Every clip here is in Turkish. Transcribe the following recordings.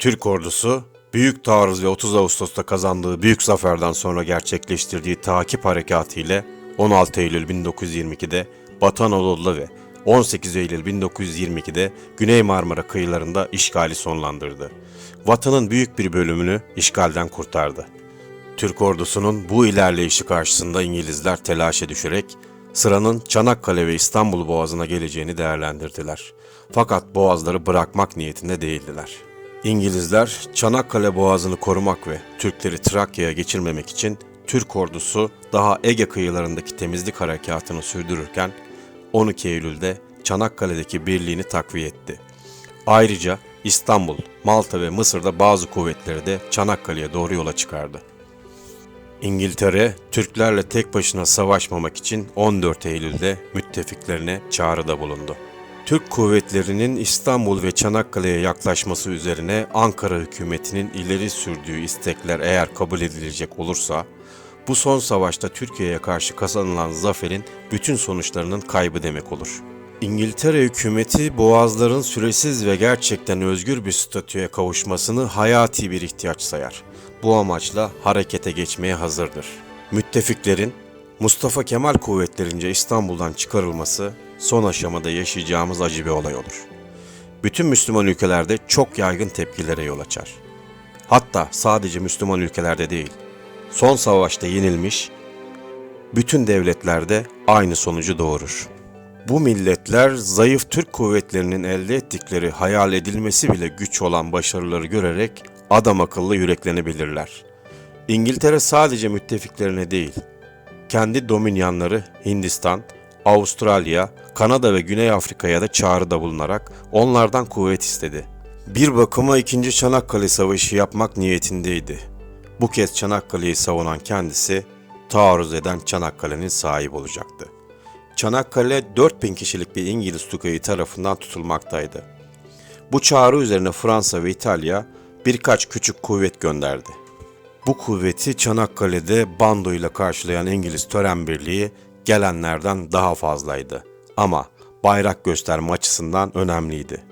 Türk ordusu Büyük Taarruz ve 30 Ağustos'ta kazandığı büyük zaferden sonra gerçekleştirdiği takip harekatı ile 16 Eylül 1922'de Batı Anadolu'da ve 18 Eylül 1922'de Güney Marmara kıyılarında işgali sonlandırdı. Vatanın büyük bir bölümünü işgalden kurtardı. Türk ordusunun bu ilerleyişi karşısında İngilizler telaşa düşerek sıranın Çanakkale ve İstanbul Boğazı'na geleceğini değerlendirdiler. Fakat boğazları bırakmak niyetinde değildiler. İngilizler Çanakkale Boğazı'nı korumak ve Türkleri Trakya'ya geçirmemek için Türk ordusu daha Ege kıyılarındaki temizlik harekatını sürdürürken 12 Eylül'de Çanakkale'deki birliğini takviye etti. Ayrıca İstanbul, Malta ve Mısır'da bazı kuvvetleri de Çanakkale'ye doğru yola çıkardı. İngiltere, Türklerle tek başına savaşmamak için 14 Eylül'de müttefiklerine çağrıda bulundu. Türk kuvvetlerinin İstanbul ve Çanakkale'ye yaklaşması üzerine Ankara hükümetinin ileri sürdüğü istekler eğer kabul edilecek olursa, bu son savaşta Türkiye'ye karşı kazanılan zaferin bütün sonuçlarının kaybı demek olur. İngiltere hükümeti boğazların süresiz ve gerçekten özgür bir statüye kavuşmasını hayati bir ihtiyaç sayar. Bu amaçla harekete geçmeye hazırdır. Müttefiklerin Mustafa Kemal kuvvetlerince İstanbul'dan çıkarılması son aşamada yaşayacağımız acı bir olay olur. Bütün Müslüman ülkelerde çok yaygın tepkilere yol açar. Hatta sadece Müslüman ülkelerde değil, son savaşta yenilmiş bütün devletlerde aynı sonucu doğurur. Bu milletler zayıf Türk kuvvetlerinin elde ettikleri hayal edilmesi bile güç olan başarıları görerek adam akıllı yüreklenebilirler. İngiltere sadece müttefiklerine değil, kendi dominyanları Hindistan, Avustralya, Kanada ve Güney Afrika'ya da çağrıda bulunarak onlardan kuvvet istedi. Bir bakıma 2. Çanakkale Savaşı yapmak niyetindeydi. Bu kez Çanakkale'yi savunan kendisi, taarruz eden Çanakkale'nin sahibi olacaktı. Çanakkale 4000 kişilik bir İngiliz tugayı tarafından tutulmaktaydı. Bu çağrı üzerine Fransa ve İtalya birkaç küçük kuvvet gönderdi. Bu kuvveti Çanakkale'de bando ile karşılayan İngiliz tören birliği gelenlerden daha fazlaydı. Ama bayrak gösterme açısından önemliydi.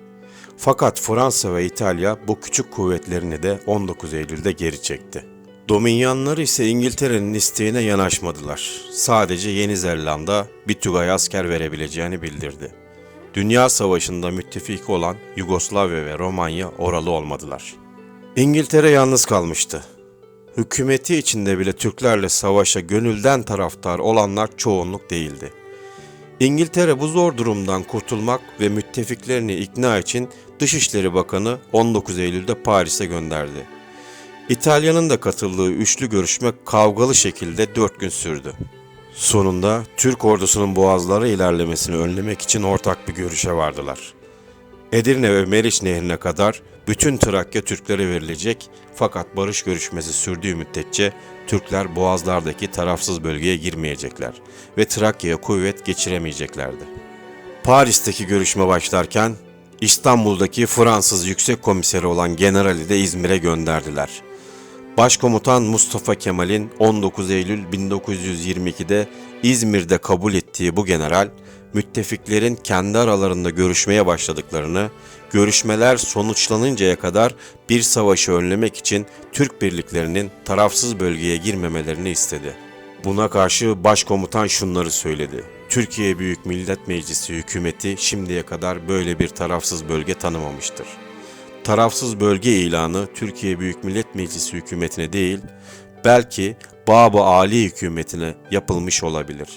Fakat Fransa ve İtalya bu küçük kuvvetlerini de 19 Eylül'de geri çekti. Dominyanlar ise İngiltere'nin isteğine yanaşmadılar. Sadece Yeni Zelanda bir tugay asker verebileceğini bildirdi. Dünya Savaşı'nda müttefik olan Yugoslavya ve Romanya oralı olmadılar. İngiltere yalnız kalmıştı. Hükümeti içinde bile Türklerle savaşa gönülden taraftar olanlar çoğunluk değildi. İngiltere bu zor durumdan kurtulmak ve müttefiklerini ikna için Dışişleri Bakanı 19 Eylül'de Paris'e gönderdi. İtalya'nın da katıldığı üçlü görüşme kavgalı şekilde dört gün sürdü. Sonunda Türk ordusunun boğazlara ilerlemesini önlemek için ortak bir görüşe vardılar. Edirne ve Meriç Nehri'ne kadar bütün Trakya Türklere verilecek fakat barış görüşmesi sürdüğü müddetçe Türkler boğazlardaki tarafsız bölgeye girmeyecekler ve Trakya'ya kuvvet geçiremeyeceklerdi. Paris'teki görüşme başlarken İstanbul'daki Fransız Yüksek Komiseri olan generali de İzmir'e gönderdiler. Başkomutan Mustafa Kemal'in 19 Eylül 1922'de İzmir'de kabul ettiği bu general, müttefiklerin kendi aralarında görüşmeye başladıklarını, görüşmeler sonuçlanıncaya kadar bir savaşı önlemek için Türk birliklerinin tarafsız bölgeye girmemelerini istedi. Buna karşı başkomutan şunları söyledi. Türkiye Büyük Millet Meclisi hükümeti şimdiye kadar böyle bir tarafsız bölge tanımamıştır. Tarafsız bölge ilanı Türkiye Büyük Millet Meclisi hükümetine değil, belki Babı Ali hükümetine yapılmış olabilir.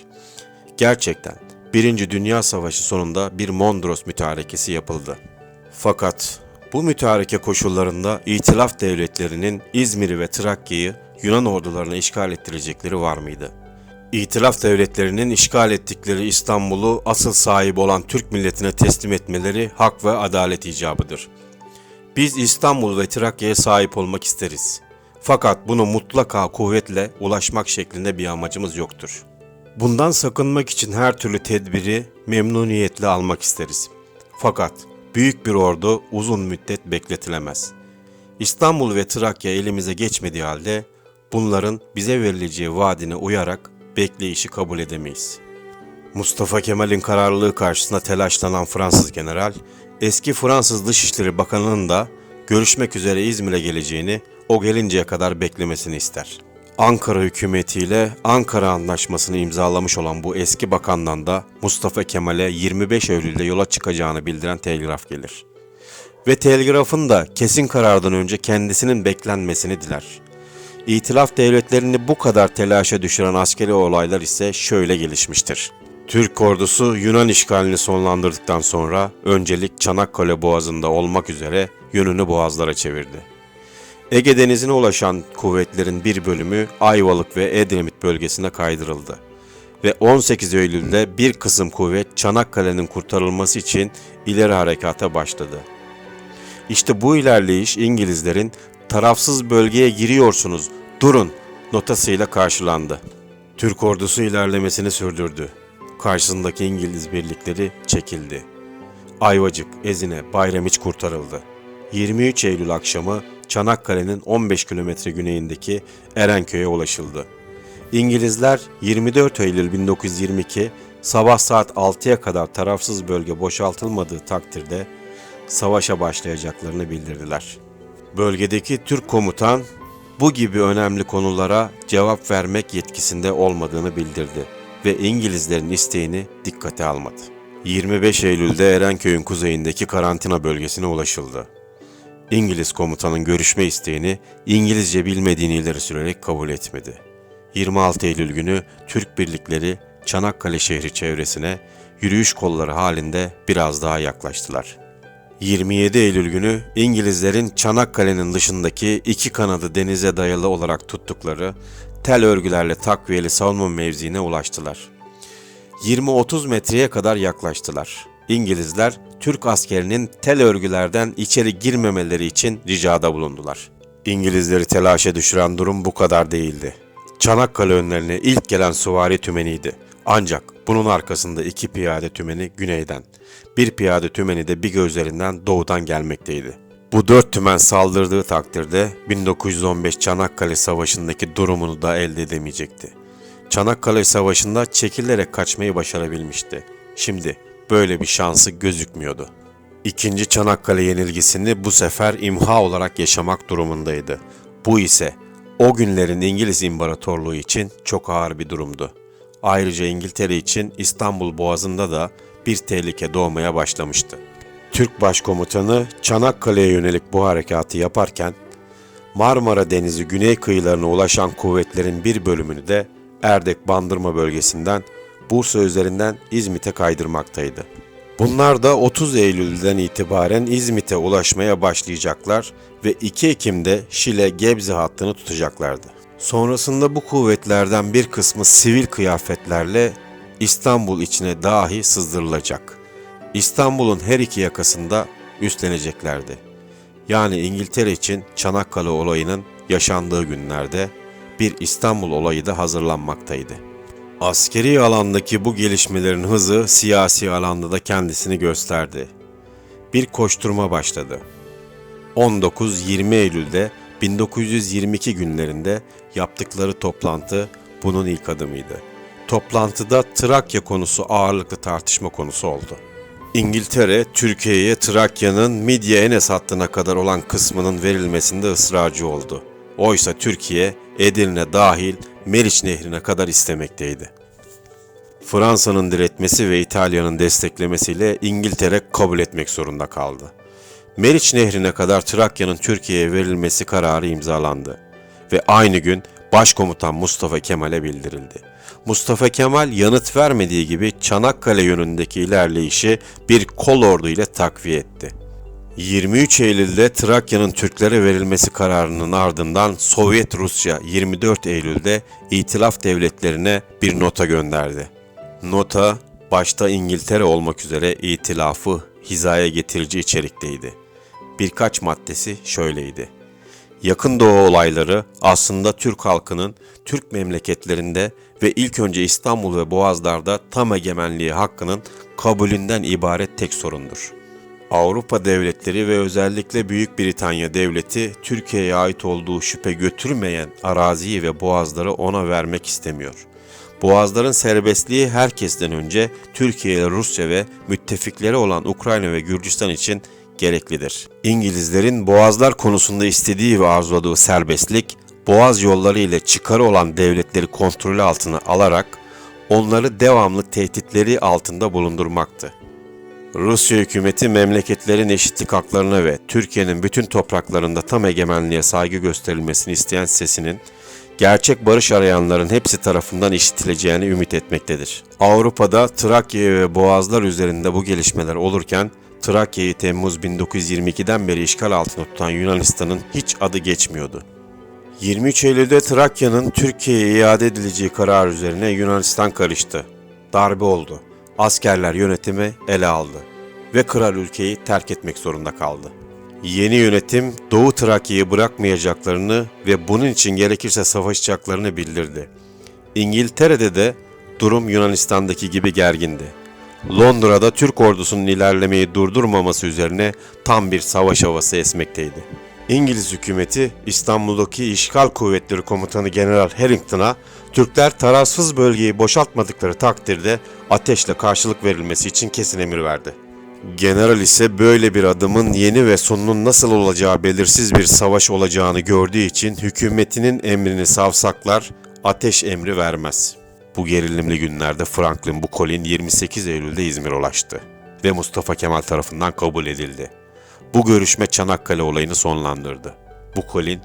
Gerçekten Birinci Dünya Savaşı sonunda bir Mondros mütarekesi yapıldı. Fakat bu mütareke koşullarında İtilaf devletlerinin İzmir'i ve Trakya'yı Yunan ordularına işgal ettirecekleri var mıydı? İtilaf devletlerinin işgal ettikleri İstanbul'u asıl sahibi olan Türk milletine teslim etmeleri hak ve adalet icabıdır. Biz İstanbul ve Trakya'ya sahip olmak isteriz. Fakat bunu mutlaka kuvvetle ulaşmak şeklinde bir amacımız yoktur. Bundan sakınmak için her türlü tedbiri memnuniyetle almak isteriz. Fakat büyük bir ordu uzun müddet bekletilemez. İstanbul ve Trakya elimize geçmediği halde bunların bize verileceği vaadine uyarak bekleyişi kabul edemeyiz. Mustafa Kemal'in kararlılığı karşısında telaşlanan Fransız general, eski Fransız Dışişleri Bakanı'nın da görüşmek üzere İzmir'e geleceğini o gelinceye kadar beklemesini ister. Ankara hükümetiyle Ankara Anlaşması'nı imzalamış olan bu eski bakandan da Mustafa Kemal'e 25 Eylül'de yola çıkacağını bildiren telgraf gelir. Ve telgrafın da kesin karardan önce kendisinin beklenmesini diler. İtilaf devletlerini bu kadar telaşa düşüren askeri olaylar ise şöyle gelişmiştir. Türk ordusu Yunan işgalini sonlandırdıktan sonra öncelik Çanakkale Boğazı'nda olmak üzere yönünü boğazlara çevirdi. Ege Denizi'ne ulaşan kuvvetlerin bir bölümü Ayvalık ve Edremit bölgesine kaydırıldı. Ve 18 Eylül'de bir kısım kuvvet Çanakkale'nin kurtarılması için ileri harekata başladı. İşte bu ilerleyiş İngilizlerin tarafsız bölgeye giriyorsunuz, durun notasıyla karşılandı. Türk ordusu ilerlemesini sürdürdü. Karşısındaki İngiliz birlikleri çekildi. Ayvacık, Ezine, Bayramiç kurtarıldı. 23 Eylül akşamı Çanakkale'nin 15 kilometre güneyindeki Erenköy'e ulaşıldı. İngilizler 24 Eylül 1922 sabah saat 6'ya kadar tarafsız bölge boşaltılmadığı takdirde savaşa başlayacaklarını bildirdiler. Bölgedeki Türk komutan bu gibi önemli konulara cevap vermek yetkisinde olmadığını bildirdi ve İngilizlerin isteğini dikkate almadı. 25 Eylül'de Erenköy'ün kuzeyindeki karantina bölgesine ulaşıldı. İngiliz komutanın görüşme isteğini İngilizce bilmediğini ileri sürerek kabul etmedi. 26 Eylül günü Türk birlikleri Çanakkale şehri çevresine yürüyüş kolları halinde biraz daha yaklaştılar. 27 Eylül günü İngilizlerin Çanakkale'nin dışındaki iki kanadı denize dayalı olarak tuttukları tel örgülerle takviyeli savunma mevziine ulaştılar. 20-30 metreye kadar yaklaştılar. İngilizler Türk askerinin tel örgülerden içeri girmemeleri için ricada bulundular. İngilizleri telaşa düşüren durum bu kadar değildi. Çanakkale önlerine ilk gelen süvari tümeniydi. Ancak bunun arkasında iki piyade tümeni güneyden, bir piyade tümeni de Biga üzerinden doğudan gelmekteydi. Bu dört tümen saldırdığı takdirde 1915 Çanakkale Savaşı'ndaki durumunu da elde edemeyecekti. Çanakkale Savaşı'nda çekilerek kaçmayı başarabilmişti. Şimdi böyle bir şansı gözükmüyordu. İkinci Çanakkale yenilgisini bu sefer imha olarak yaşamak durumundaydı. Bu ise o günlerin İngiliz İmparatorluğu için çok ağır bir durumdu. Ayrıca İngiltere için İstanbul Boğazı'nda da bir tehlike doğmaya başlamıştı. Türk Başkomutanı Çanakkale'ye yönelik bu harekatı yaparken Marmara Denizi güney kıyılarına ulaşan kuvvetlerin bir bölümünü de Erdek Bandırma bölgesinden Bursa üzerinden İzmit'e kaydırmaktaydı. Bunlar da 30 Eylül'den itibaren İzmit'e ulaşmaya başlayacaklar ve 2 Ekim'de Şile-Gebze hattını tutacaklardı. Sonrasında bu kuvvetlerden bir kısmı sivil kıyafetlerle İstanbul içine dahi sızdırılacak. İstanbul'un her iki yakasında üstleneceklerdi. Yani İngiltere için Çanakkale olayının yaşandığı günlerde bir İstanbul olayı da hazırlanmaktaydı. Askeri alandaki bu gelişmelerin hızı siyasi alanda da kendisini gösterdi. Bir koşturma başladı. 19-20 Eylül'de 1922 günlerinde yaptıkları toplantı bunun ilk adımıydı. Toplantıda Trakya konusu ağırlıklı tartışma konusu oldu. İngiltere, Türkiye'ye Trakya'nın Midye Enes hattına kadar olan kısmının verilmesinde ısrarcı oldu. Oysa Türkiye, Edirne dahil Meriç Nehri'ne kadar istemekteydi. Fransa'nın diretmesi ve İtalya'nın desteklemesiyle İngiltere kabul etmek zorunda kaldı. Meriç Nehri'ne kadar Trakya'nın Türkiye'ye verilmesi kararı imzalandı ve aynı gün Başkomutan Mustafa Kemal'e bildirildi. Mustafa Kemal yanıt vermediği gibi Çanakkale yönündeki ilerleyişi bir kol ordu ile takviye etti. 23 Eylül'de Trakya'nın Türklere verilmesi kararının ardından Sovyet Rusya 24 Eylül'de İtilaf devletlerine bir nota gönderdi. Nota başta İngiltere olmak üzere itilafı hizaya getirici içerikteydi. Birkaç maddesi şöyleydi. Yakın Doğu olayları aslında Türk halkının Türk memleketlerinde ve ilk önce İstanbul ve Boğazlar'da tam egemenliği hakkının kabulünden ibaret tek sorundur. Avrupa devletleri ve özellikle Büyük Britanya devleti Türkiye'ye ait olduğu şüphe götürmeyen araziyi ve boğazları ona vermek istemiyor. Boğazların serbestliği herkesten önce Türkiye ile Rusya ve müttefikleri olan Ukrayna ve Gürcistan için gereklidir. İngilizlerin boğazlar konusunda istediği ve arzuladığı serbestlik, boğaz yolları ile çıkarı olan devletleri kontrolü altına alarak onları devamlı tehditleri altında bulundurmaktı. Rusya hükümeti memleketlerin eşitlik haklarına ve Türkiye'nin bütün topraklarında tam egemenliğe saygı gösterilmesini isteyen sesinin gerçek barış arayanların hepsi tarafından işitileceğini ümit etmektedir. Avrupa'da Trakya ve Boğazlar üzerinde bu gelişmeler olurken Trakya'yı Temmuz 1922'den beri işgal altında tutan Yunanistan'ın hiç adı geçmiyordu. 23 Eylül'de Trakya'nın Türkiye'ye iade edileceği karar üzerine Yunanistan karıştı. Darbe oldu. Askerler yönetimi ele aldı ve kral ülkeyi terk etmek zorunda kaldı. Yeni yönetim Doğu Trakya'yı bırakmayacaklarını ve bunun için gerekirse savaşacaklarını bildirdi. İngiltere'de de durum Yunanistan'daki gibi gergindi. Londra'da Türk ordusunun ilerlemeyi durdurmaması üzerine tam bir savaş havası esmekteydi. İngiliz hükümeti İstanbul'daki işgal kuvvetleri komutanı General Harrington'a Türkler tarafsız bölgeyi boşaltmadıkları takdirde ateşle karşılık verilmesi için kesin emir verdi. General ise böyle bir adımın yeni ve sonunun nasıl olacağı belirsiz bir savaş olacağını gördüğü için hükümetinin emrini savsaklar, ateş emri vermez. Bu gerilimli günlerde Franklin Bukolin 28 Eylül'de İzmir'e ulaştı ve Mustafa Kemal tarafından kabul edildi. Bu görüşme Çanakkale olayını sonlandırdı. Bukolin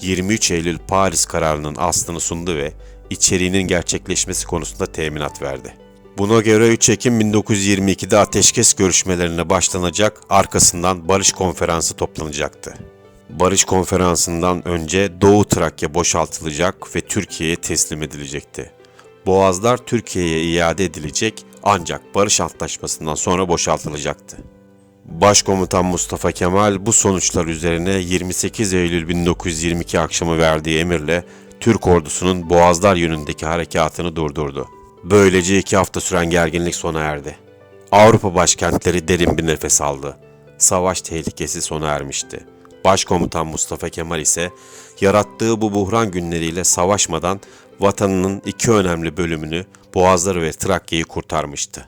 23 Eylül Paris kararının aslını sundu ve içeriğinin gerçekleşmesi konusunda teminat verdi. Buna göre 3 Ekim 1922'de ateşkes görüşmelerine başlanacak, arkasından barış konferansı toplanacaktı. Barış konferansından önce Doğu Trakya boşaltılacak ve Türkiye'ye teslim edilecekti. Boğazlar Türkiye'ye iade edilecek ancak barış antlaşmasından sonra boşaltılacaktı. Başkomutan Mustafa Kemal bu sonuçlar üzerine 28 Eylül 1922 akşamı verdiği emirle Türk ordusunun Boğazlar yönündeki harekatını durdurdu. Böylece iki hafta süren gerginlik sona erdi. Avrupa başkentleri derin bir nefes aldı. Savaş tehlikesi sona ermişti. Başkomutan Mustafa Kemal ise yarattığı bu buhran günleriyle savaşmadan vatanının iki önemli bölümünü Boğazları ve Trakya'yı kurtarmıştı.